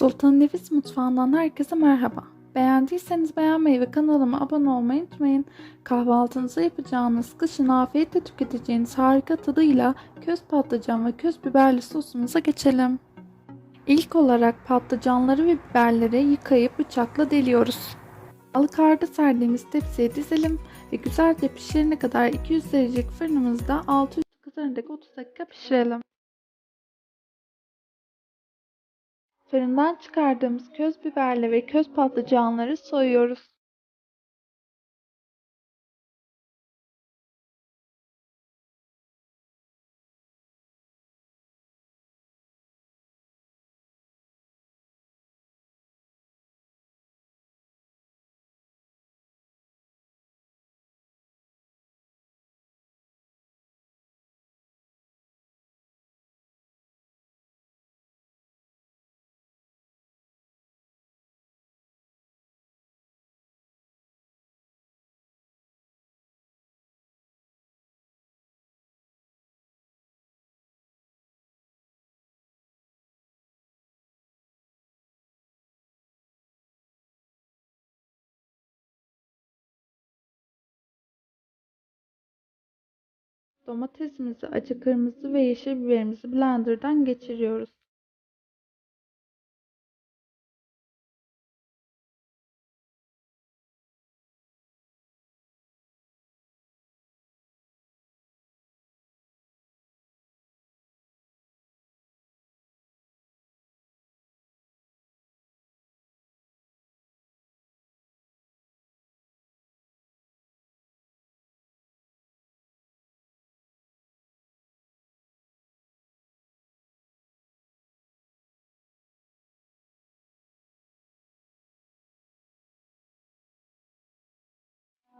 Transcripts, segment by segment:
Sultan Nefis Mutfağı'ndan herkese merhaba. Beğendiyseniz beğenmeyi ve kanalıma abone olmayı unutmayın. Kahvaltınızı yapacağınız, kışın afiyetle tüketeceğiniz harika tadıyla köz patlıcan ve köz biberli sosumuza geçelim. İlk olarak patlıcanları ve biberleri yıkayıp bıçakla deliyoruz. Alıkarda serdiğimiz tepsiye dizelim ve güzelce pişirene kadar 200 derecelik fırınımızda 600 kızarınca 30 dakika pişirelim. Fırından çıkardığımız köz biberle ve köz patlıcanları soyuyoruz. Domatesimizi, acı kırmızı ve yeşil biberimizi blenderdan geçiriyoruz.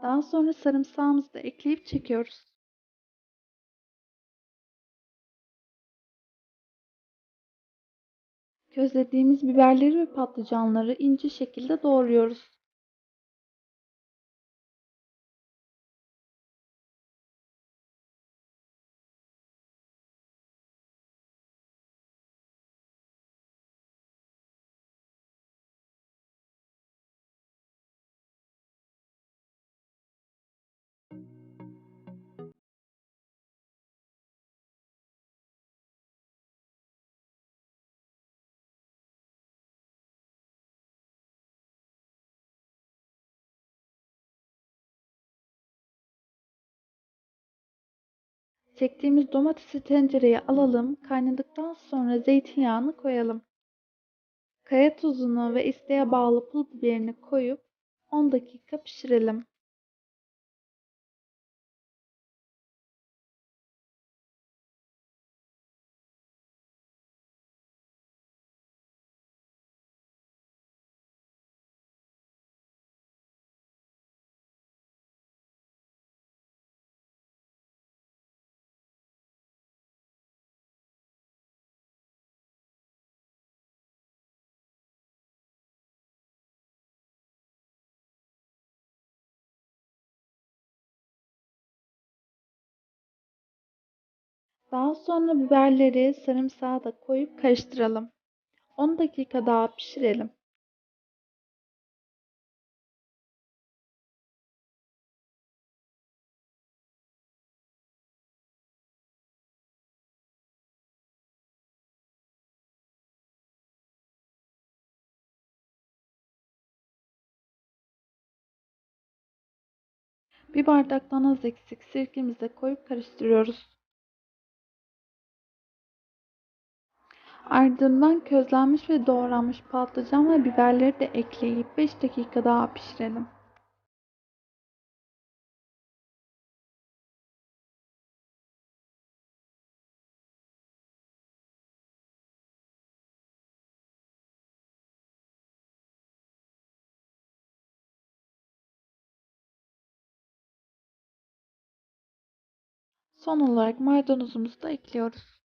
Daha sonra sarımsağımızı da ekleyip çekiyoruz. Közlediğimiz biberleri ve patlıcanları ince şekilde doğruyoruz. Çektiğimiz domatesi tencereye alalım. Kaynadıktan sonra zeytinyağını koyalım. Kaya tuzunu ve isteğe bağlı pul biberini koyup 10 dakika pişirelim. Daha sonra biberleri, sarımsağı da koyup karıştıralım. 10 dakika daha pişirelim. Bir bardaktan az eksik sirkemizi de koyup karıştırıyoruz. Ardından közlenmiş ve doğranmış patlıcan ve biberleri de ekleyip 5 dakika daha pişirelim. Son olarak maydanozumuzu da ekliyoruz.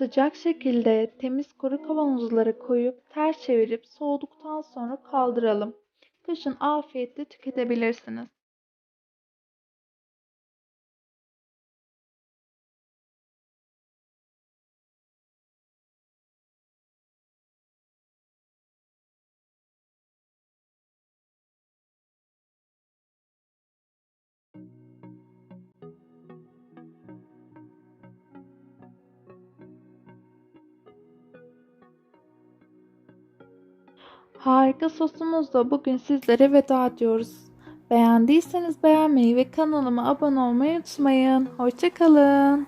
Sıcak şekilde temiz kuru kavanozları koyup ters çevirip soğuduktan sonra kaldıralım. Kışın afiyetle tüketebilirsiniz. Harika sosumuzla bugün sizlere veda ediyoruz. Beğendiyseniz beğenmeyi ve kanalıma abone olmayı unutmayın. Hoşçakalın.